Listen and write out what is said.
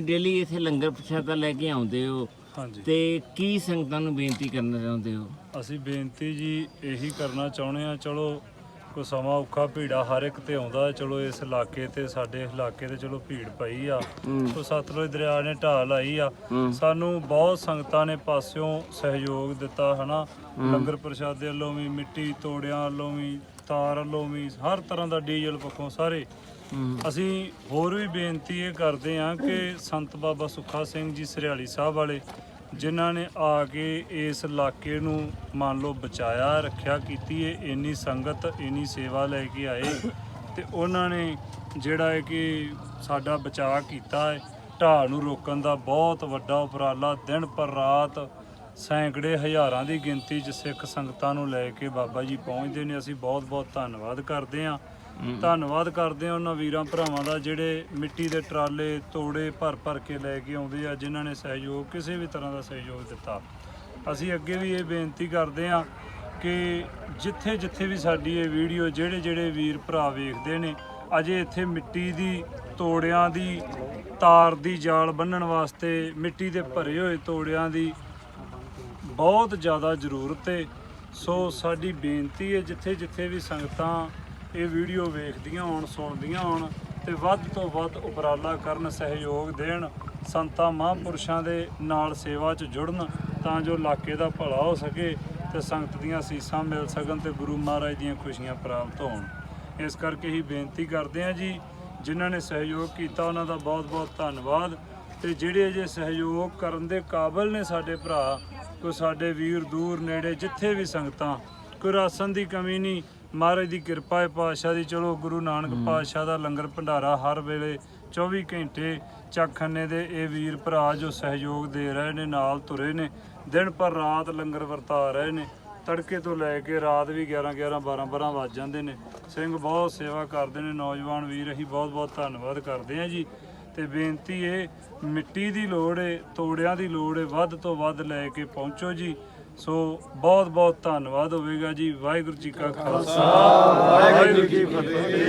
Daily ਇੱਥੇ ਲੰਗਰ ਪ੍ਰਸ਼ਾਦਾ ਲੈ ਕੇ ਆਉਂਦੇ ਹੋ ਹਾਂਜੀ। ਤੇ ਕੀ ਸੰਗਤਾਂ ਨੂੰ ਬੇਨਤੀ ਕਰਨਾ ਚਾਹੁੰਦੇ ਹੋ? ਅਸੀਂ ਬੇਨਤੀ ਜੀ ਇਹੀ ਕਰਨਾ ਚਾਹੁੰਦੇ ਆ ਚਲੋ ਕੋ ਸਮਾਂ ਔਖਾ ਭੀੜਾ ਹਰ ਇੱਕ ਤੇ ਆਉਂਦਾ। ਚਲੋ ਇਸ ਇਲਾਕੇ ਤੇ ਸਾਡੇ ਇਲਾਕੇ ਤੇ ਚਲੋ ਭੀੜ ਪਈ ਆ। ਕੋ ਸਤਲੁਜ ਦਰਿਆ ਨੇ ਢਾਹ ਲਾਈ ਆ। ਸਾਨੂੰ ਬਹੁਤ ਸੰਗਤਾਂ ਨੇ ਪਾਸਿਓਂ ਸਹਿਯੋਗ ਦਿੱਤਾ ਹਨਾ? ਲੰਗਰ ਪ੍ਰਸ਼ਾਦੇ ਵੱਲੋਂ ਵੀ ਮਿੱਟੀ ਤੋੜਿਆਂ ਵੱਲੋਂ ਵੀ ਤਾਰ ਵੱਲੋਂ ਵੀ ਹਰ ਤਰ੍ਹਾਂ ਦਾ ਡੀਜ਼ਲ ਪੱਖੋਂ ਸਾਰੇ। ਅਸੀਂ ਹੋਰ ਵੀ ਬੇਨਤੀ ਇਹ ਕਰਦੇ ਹਾਂ ਕਿ ਸੰਤ ਬਾਬਾ ਸੁੱਖਾ ਸਿੰਘ ਜੀ ਸਰਿਆਲੀ ਸਾਹਿਬ ਵਾਲੇ ਜਿਨ੍ਹਾਂ ਨੇ ਆ ਕੇ ਇਸ ਇਲਾਕੇ ਨੂੰ ਮੰਨ ਲਓ ਬਚਾਇਆ, ਰੱਖਿਆ, ਕੀਤੀ ਹੈ ਇੰਨੀ ਸੰਗਤ, ਇੰਨੀ ਸੇਵਾ ਲੈ ਕੇ ਆਏ ਤੇ ਉਹਨਾਂ ਨੇ ਜਿਹੜਾ ਹੈ ਕਿ ਸਾਡਾ ਬਚਾਅ ਕੀਤਾ ਹੈ ਢਾਹ ਨੂੰ ਰੋਕਣ ਦਾ ਬਹੁਤ ਵੱਡਾ ਉਪਰਾਲਾ ਦਿਨ ਪਰ ਰਾਤ ਸੈਂਕੜੇ ਹਜ਼ਾਰਾਂ ਦੀ ਗਿਣਤੀ 'ਚ ਸਿੱਖ ਸੰਗਤਾਂ ਨੂੰ ਲੈ ਕੇ ਬਾਬਾ ਜੀ ਪਹੁੰਚਦੇ ਨੇ। ਅਸੀਂ ਬਹੁਤ ਬਹੁਤ ਧੰਨਵਾਦ ਕਰਦੇ ਹਾਂ। ਧੰਨਵਾਦ ਕਰਦੇ ਹਾਂ ਉਹਨਾਂ ਵੀਰਾਂ ਭਰਾਵਾਂ ਦਾ ਜਿਹੜੇ ਮਿੱਟੀ ਦੇ ਟਰਾਲੇ ਤੋੜੇ ਭਰ ਭਰ ਕੇ ਲੈ ਕੇ ਆਉਂਦੇ ਆ ਜਿਨ੍ਹਾਂ ਨੇ ਸਹਿਯੋਗ ਕਿਸੇ ਵੀ ਤਰ੍ਹਾਂ ਦਾ ਸਹਿਯੋਗ ਦਿੱਤਾ। ਅਸੀਂ ਅੱਗੇ ਵੀ ਇਹ ਬੇਨਤੀ ਕਰਦੇ ਹਾਂ ਕਿ ਜਿੱਥੇ ਜਿੱਥੇ ਵੀ ਸਾਡੀ ਇਹ ਵੀਡੀਓ ਜਿਹੜੇ ਜਿਹੜੇ ਵੀਰ ਭਰਾ ਵੇਖਦੇ ਨੇ ਅਜੇ ਇੱਥੇ ਮਿੱਟੀ ਦੀ ਤੋੜਿਆਂ ਦੀ ਤਾਰ ਦੀ ਜਾਲ ਬੰਨਣ ਵਾਸਤੇ ਮਿੱਟੀ ਦੇ ਭਰੇ ਹੋਏ ਤੋੜਿਆਂ ਦੀ ਬਹੁਤ ਜ਼ਿਆਦਾ ਜ਼ਰੂਰਤ ਹੈ ਸੋ ਸਾਡੀ ਬੇਨਤੀ ਹੈ ਜਿੱਥੇ ਜਿੱਥੇ ਵੀ ਸੰਗਤਾਂ ਇਹ ਵੀਡੀਓ ਵੇਖਦੀਆਂ ਹੋਣ, ਸੁਣਦੀਆਂ ਹੋਣ ਤੇ ਵੱਧ ਤੋਂ ਵੱਧ ਉਪਰਾਲਾ ਕਰਨ, ਸਹਿਯੋਗ ਦੇਣ, ਸੰਤਾਂ ਮਹਾਂਪੁਰਸ਼ਾਂ ਦੇ ਨਾਲ ਸੇਵਾ 'ਚ ਜੁੜਨ ਤਾਂ ਜੋ ਇਲਾਕੇ ਦਾ ਭਲਾ ਹੋ ਸਕੇ ਤੇ ਸੰਗਤ ਦੀਆਂ ਸੀਸਾਂ ਮਿਲ ਸਕਣ ਤੇ ਗੁਰੂ ਮਹਾਰਾਜ ਦੀਆਂ ਖੁਸ਼ੀਆਂ ਪ੍ਰਾਪਤ ਹੋਣ। ਇਸ ਕਰਕੇ ਹੀ ਬੇਨਤੀ ਕਰਦੇ ਹਾਂ ਜੀ, ਜਿਨ੍ਹਾਂ ਨੇ ਸਹਿਯੋਗ ਕੀਤਾ ਉਹਨਾਂ ਦਾ ਬਹੁਤ-ਬਹੁਤ ਧੰਨਵਾਦ ਤੇ ਜਿਹੜੇ ਅਜੇ ਸਹਿਯੋਗ ਕਰਨ ਦੇ ਕਾਬਿਲ ਨੇ ਸਾਡੇ ਭਰਾ ਕੋਈ ਸਾਡੇ ਵੀਰ ਦੂਰ ਨੇੜੇ ਜਿੱਥੇ ਵੀ ਸੰਗਤਾਂ ਕੋਈ ਰਾਸ਼ਨ ਦੀ ਕਮੀ ਨਹੀਂ ਮਹਾਰਾਜ ਦੀ ਕਿਰਪਾ ਹੈ ਪਾਤਸ਼ਾਹ ਦੀ। ਚਲੋ ਗੁਰੂ ਨਾਨਕ ਪਾਤਸ਼ਾਹ ਦਾ ਲੰਗਰ ਭੰਡਾਰਾ ਹਰ ਵੇਲੇ 24 ਘੰਟੇ ਚੱਖੰਨੇ ਦੇ ਇਹ ਵੀਰ ਭਰਾ ਜੋ ਸਹਿਯੋਗ ਦੇ ਰਹੇ ਨੇ ਨਾਲ ਤੁਰੇ ਨੇ ਦਿਨ ਪਰ ਰਾਤ ਲੰਗਰ ਵਰਤਾ ਰਹੇ ਨੇ ਤੜਕੇ ਤੋਂ ਲੈ ਕੇ ਰਾਤ ਵੀ 11 11 12 12 ਵੱਜ ਜਾਂਦੇ ਨੇ। ਸਿੰਘ ਬਹੁਤ ਸੇਵਾ ਕਰਦੇ ਨੇ ਨੌਜਵਾਨ ਵੀਰ ਅਸੀਂ ਬਹੁਤ ਬਹੁਤ ਧੰਨਵਾਦ ਕਰਦੇ ਹਾਂ ਜੀ। ਤੇ ਬੇਨਤੀ ਇਹ ਮਿੱਟੀ ਦੀ ਲੋੜ ਏ, ਤੋੜਿਆਂ ਦੀ ਲੋੜ ਏ, ਵੱਧ ਤੋਂ ਵੱਧ ਲੈ ਕੇ ਪਹੁੰਚੋ ਜੀ। ਸੋ ਬਹੁਤ ਬਹੁਤ ਧੰਨਵਾਦ ਹੋਵੇਗਾ ਜੀ। ਵਾਹਿਗੁਰੂ ਜੀ ਕਾ ਖਾਲਸਾ। ਵਾਹਿਗੁਰੂ ਜੀ ਕੀ ਫਤਿਹ।